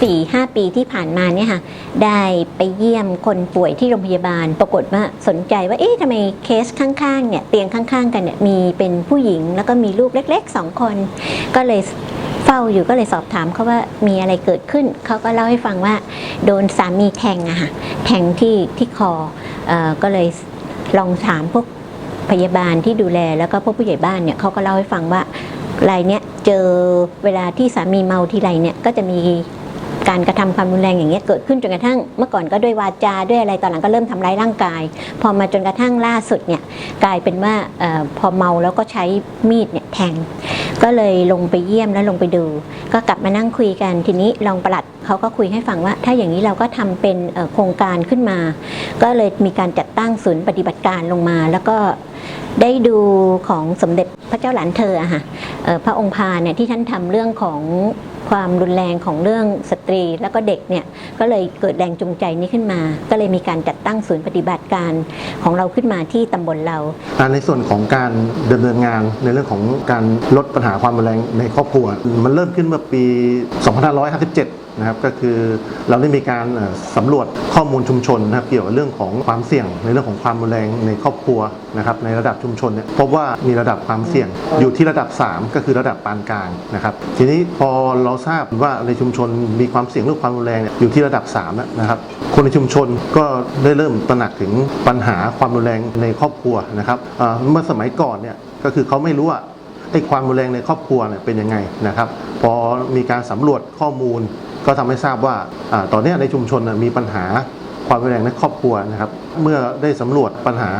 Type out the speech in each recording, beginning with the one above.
สี่ห้าปีที่ผ่านมาเนี่ยค่ะได้ไปเยี่ยมคนป่วยที่โรงพยาบาล ปรากฏว่าสนใจว่าเอ๊ะทำไมเคสข้างๆเนี่ยเตียงข้างๆ กันเนี่ยมีเป็นผู้หญิง แล้วก็มีลูกเล็กๆสองคน ก็เลยเฝ้าอยู่ก็เลยสอบถามเขาว่ามีอะไรเกิดขึ้น เขาก็เล่าให้ฟังว่าโดนสามีแทงอะค่ะแทงที่ที่คอเออก็เลยลองถามพวกพยาบาลที่ดูแลแล้วก็พวกผู้ใหญ่บ้านเนี่ยเขาก็เล่าให้ฟังว่ารายเนี้ยเจอเวลาที่สามีเมาทีไรเนี่ยก็จะมี การกระทำความรุนแรงอย่างเงี้ยเกิดขึ้นจนกระทั่งเมื่อก่อนก็ด้วยวาจาด้วยอะไรตอนหลังก็เริ่มทำร้ายร่างกาย พอมาจนกระทั่งล่าสุดเนี่ยกลายเป็นว่าออพอเมาแล้วก็ใช้มีดเนี่ยแทง ก็เลยลงไปเยี่ยมแล้วลงไปดู ก็กลับมานั่งคุยกันทีนี้รองปลัดเขาก็คุยให้ฟังว่า ถ้าอย่างนี้เราก็ทำเป็นโครงการขึ้นมา ก็เลยมีการจัดตั้งศูนย์ปฏิบัติการลงมา แล้วก็ได้ดูของสมเด็จพระเจ้าหลานเธออะค่ะพระองค์พาเนี่ยที่ท่านทำเรื่องของ ความรุนแรงของเรื่องสตรีแล้วก็เด็กเนี่ยก็เลยเกิดแรงจูงใจนี้ขึ้นมา ก็เลยมีการจัดตั้งศูนย์ปฏิบัติการของเราขึ้นมาที่ตำบลเราในส่วนของการดำเนินงานในเรื่องของการลดปัญหาความรุนแรงในครอบครัว มันเริ่มขึ้นเมื่อปี 2557 นะครับก็คือเราได้มีการเอ่อสำรวจข้อมูลชุมชนนะครับเกี่ยวกับเรื่องของความเสี่ยง ในเรื่องของความรุนแรงในครอบครัวนะครับในระดับชุมชนเนี่ยพบว่ามีระดับความเสี่ยงอยู่ที่ระดับ 3 ก็คือระดับปานกลางนะครับทีนี้พอเราทราบว่าในชุมชนมีความเสี่ยงเรื่องความรุนแรงเนี่ยอยู่ที่ระดับ3นะครับคนในชุมชนก็ได้เริ่มตระหนักถึงปัญหาความรุนแรงในครอบครัวนะครับเอ่อเมื่อสมัยก่อนเนี่ยก็คือเขาไม่รู้ว่าไอ้ความรุนแรงในครอบครัวเนี่ยเป็นยังไงนะครับพอมีการสำรวจข้อมูล ก็ทำให้ทราบว่าอตอนนี้ในชุมชนมีปัญหาความรุนแรงในครอบครัวนะครับ เมื่อได้สำรวจปัญหา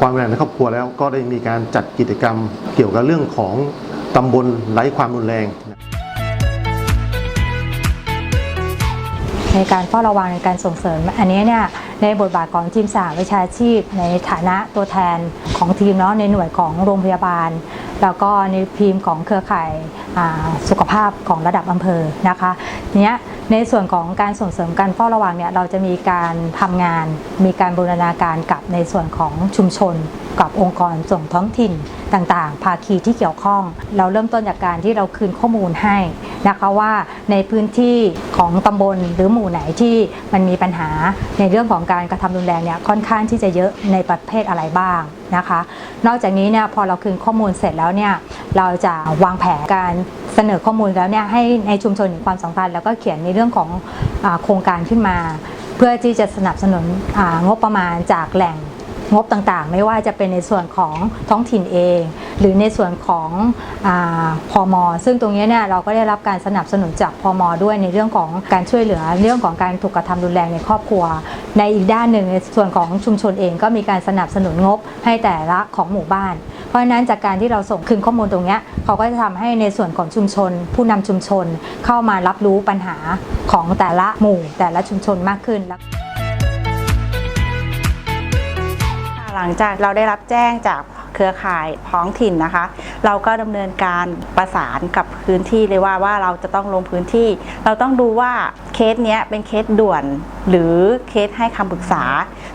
ความรุนแรงในครอบครัวแล้ว ก็ได้มีการจัดกิจกรรมเกี่ยวกับเรื่องของตำบลไร้ความรุนแรงในการเฝ้าระวังในการส่งเสริม อันนี้เนี่ยในบทบาทของทีมสหวิชาชีพ ในฐานะตัวแทนของทีมเนาะในหน่วยของโรงพยาบาล แล้วก็ในทีมของเครือข่ายสุขภาพของระดับอำเภอนะคะเนี้ยในส่วนของการส่งเสริมการเฝ้าระวังเนี่ยเราจะมีการทำงาน มีการบูรณาการกับในส่วนของชุมชน กับองค์กรส่งท้องถิ่นต่างๆ ภาคีที่เกี่ยวข้อง เราเริ่มต้นจากการที่เราคืนข้อมูลให้ นะคะว่าในพื้นที่ของตำบลหรือหมู่ไหนที่มันมีปัญหาในเรื่องของการกระทำรุนแรงเนี่ยค่อนข้างที่จะเยอะในประเภทอะไรบ้างนะคะ นอกจากนี้เนี่ยพอเราคืนข้อมูลเสร็จแล้วเนี่ยเราจะวางแผนการเสนอข้อมูลแล้วเนี่ยให้ในชุมชนความสำคัญแล้วก็เขียนในเรื่องของอโครงการขึ้นมา เพื่อที่จะสนับสนุนงบประมาณจากแหล่งงบต่างๆ ไม่ว่าจะเป็นในส่วนของท้องถิ่นเอง หรือในส่วนของอพอมซึ่งตรงนี้เนี่ยเราก็ได้รับการสนับสนุนจากพอมด้วยในเรื่องของการช่วยเหลือเรื่องของการถูกกระทำรุนแรงในครอบครัว ในอีกด้านหนึ่งในส่วนของชุมชนเองก็มีการสนับสนุนงบให้แต่ละของหมู่บ้าน เพราะฉะนั้นจากการที่เราส่งคืนข้อมูลตรงนี้เขาก็จะทำให้ในส่วนของชุมชน ผู้นำชุมชนเข้ามารับรู้ปัญหาของแต่ละหมู่ แต่ละชุมชนมากขึ้นหลังจากเราได้รับแจ้งจาก เครือข่ายท้องถิ่นนะคะ เราก็ดำเนินการประสานกับพื้นที่เลยว่าว่าเราจะต้องลงพื้นที่ เราต้องดูว่าเคสเนี้ยเป็นเคสด่วน หรือเคสให้คำปรึกษา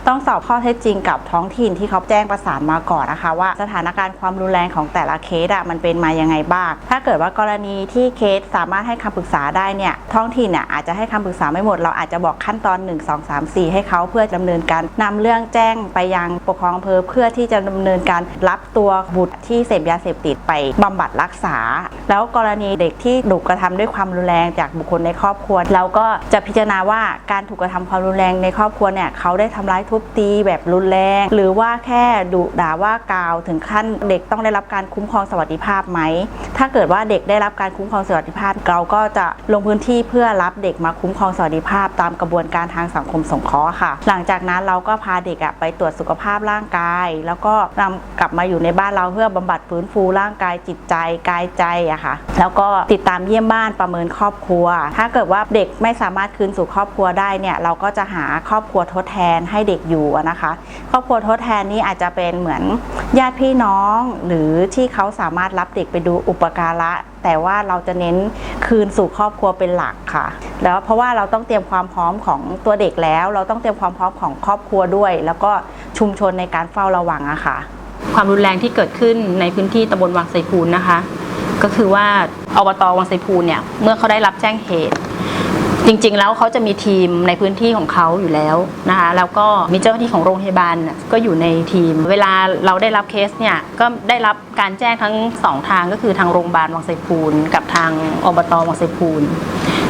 ต้องสอบข้อเท็จจริงกับท้องถิ่นที่เขาแจ้งประสานมาก่อนนะคะ ว่าสถานการณ์ความรุนแรงของแต่ละเคสอะมันเป็นมายังไงบ้าง ถ้าเกิดว่ากรณีที่เคสสามารถให้คำปรึกษาได้เนี่ยท้องถิ่นเนี่ยอาจจะให้คำปรึกษาไม่หมด เราอาจจะบอกขั้นตอน 1 2 3 4 ให้เขาเพื่อดำเนินการนำเรื่องแจ้งไปยังปกครองอำเภอเพื่อที่จะดำเนินการรับตัวบุตรที่เสพยาเสพติดไปบำบัดรักษา แล้วกรณีเด็กที่ถูกกระทำด้วยความรุนแรงจากบุคคลในครอบครัว เราก็จะพิจารณาว่าการถูกกระทำความรุนแรงในครอบครัวเนี่ยเขาได้ทำร้ายทุบตีแบบรุนแรง หรือว่าแค่ดุด่าว่ากล่าวถึงขั้นเด็กต้องได้รับการคุ้มครองสวัสดิภาพไหม ถ้าเกิดว่าเด็กได้รับการคุ้มครองสวัสดิภาพ เราก็จะลงพื้นที่เพื่อรับเด็กมาคุ้มครองสวัสดิภาพ ตามกระบวนการทางสังคมสงเคราะห์ค่ะ หลังจากนั้นเราก็พาเด็กไปตรวจสุขภาพร่างกาย แล้วก็นำกลับมาอยู่ในบ้านเราเพื่อบำบัดฟื้นฟูร่างกายจิตใจกายใจอะค่ะ แล้วก็ติดตามเยี่ยมบ้านประเมินครอบครัว ถ้าเกิดว่าเด็กไม่สามารถคืนสู่ครอบครัวได้เนี่ยเราก็จะหาครอบครัวทดแทนให้เด็กอยู่นะคะ ครอบครัวทดแทนนี้อาจจะเป็นเหมือนญาติพี่น้อง หรือที่เขาสามารถรับเด็กไปดูอุปการะแต่ว่าเราจะเน้นคืนสู่ครอบครัวเป็นหลักค่ะ แล้วเพราะว่าเราต้องเตรียมความพร้อมของตัวเด็กแล้ว เราต้องเตรียมความพร้อมของครอบครัวด้วย แล้วก็ชุมชนในการเฝ้าระวังอะค่ะ ความรุนแรงที่เกิดขึ้นในพื้นที่ตำบลวังไซพูนนะคะ ก็คือว่าอบตวังไซพูนเนี่ยเมื่อเขาได้รับแจ้งเหตุ จริงๆแล้วเขาจะมีทีมในพื้นที่ของเขาอยู่แล้วนะคะแล้วก็มีเจ้าหน้าที่ของโรงพยาบาลก็อยู่ในทีม เวลาเราได้รับเคสเนี่ยก็ได้รับการแจ้งทั้งสองทางก็คือทางโรงพยาบาลวังไสพูนกับทางอบตวังไสพูน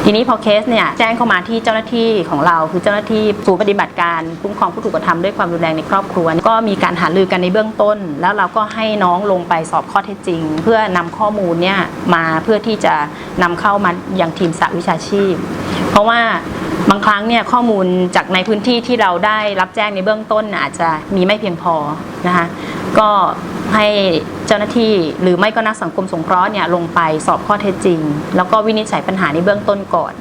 ทีนี้พอเคสเนี่ยแจ้งเข้ามาที่เจ้าหน้าที่ของเรา คือเจ้าหน้าที่ศูนย์ปฏิบัติการคุ้มครองผู้ถูกกระทำด้วยความรุนแรงในครอบครัว ก็มีการหารือกันในเบื้องต้น แล้วเราก็ให้น้องลงไปสอบข้อเท็จจริง เพื่อนำข้อมูลเนี่ยมาเพื่อที่จะนำเข้ามาอยังทีมสหวิชาชีพ เพราะว่าบางครั้งเนี่ยข้อมูลจากในพื้นที่ที่เราได้รับแจ้งในเบื้องต้นอาจจะมีไม่เพียงพอนะคะก็ ให้เจ้าหน้าที่หรือไม่ก็นักสังคมสงเคราะห์เนี่ยลงไปสอบข้อเท็จจริง แล้วก็วินิจฉัยปัญหาในเบื้องต้นก่อน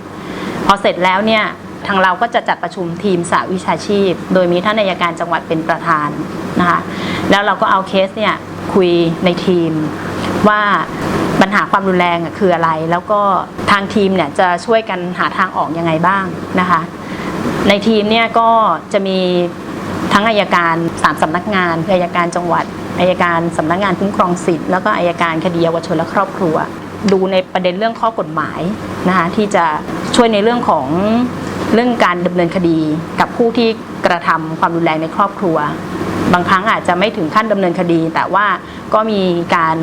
พอเสร็จแล้วเนี่ยทางเราก็จะจัดประชุมทีมสหวิชาชีพ โดยมีท่านนายการจังหวัดเป็นประธานนะคะแล้วเราก็เอาเคสเนี่ยคุยในทีมว่าปัญหาความรุนแรงคืออะไร แล้วก็ทางทีมเนี่ยจะช่วยกันหาทางออกยังไงบ้างนะคะ ในทีมเนี่ยก็จะมี ทั้งอายการสามสำนักงานคืออายการจังหวัดอายการสำนักงานคุ้มครองสิทธิ์แล้วก็อายการคดีเยาวชนและครอบครัว ดูในประเด็นเรื่องข้อกฎหมายนะคะที่จะช่วยในเรื่องของเรื่องการดำเนินคดีกับผู้ที่กระทำความรุนแรงในครอบครัว บางครั้งอาจจะไม่ถึงขั้นดำเนินคดี แต่ว่าก็มีการ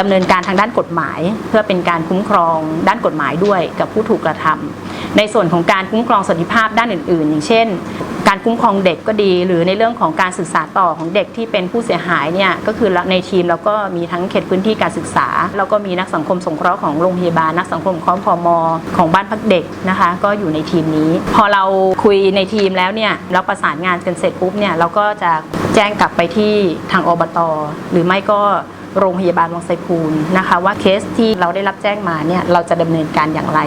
ดำเนินการทางด้านกฎหมาย เพื่อเป็นการคุ้มครองด้านกฎหมายด้วยกับผู้ถูกกระทำ ในส่วนของการคุ้มครองสวัสดิภาพด้านอื่น ๆ อย่างเช่น การคุ้มครองเด็กก็ดี หรือในเรื่องของการศึกษาต่อของเด็กที่เป็นผู้เสียหายเนี่ยก็คือในทีมเราก็มีทั้งเขตพื้นที่การศึกษา แล้วก็มีนักสังคมสงเคราะห์ของโรงพยาบาลนักสังคมเคราะห์พมของบ้านพักเด็กนะคะ ก็อยู่ในทีมนี้ พอเราคุยในทีมแล้วเนี่ยเราประสานงานกันเสร็จปุ๊บเนี่ยเราก็จะแจ้งกลับไปที่ทางอบต หรือไม่ก็โรงพยาบาลวังไซพูนนะคะ ว่าเคสที่เราได้รับแจ้งมาเนี่ยเราจะดำเนินการอย่างไร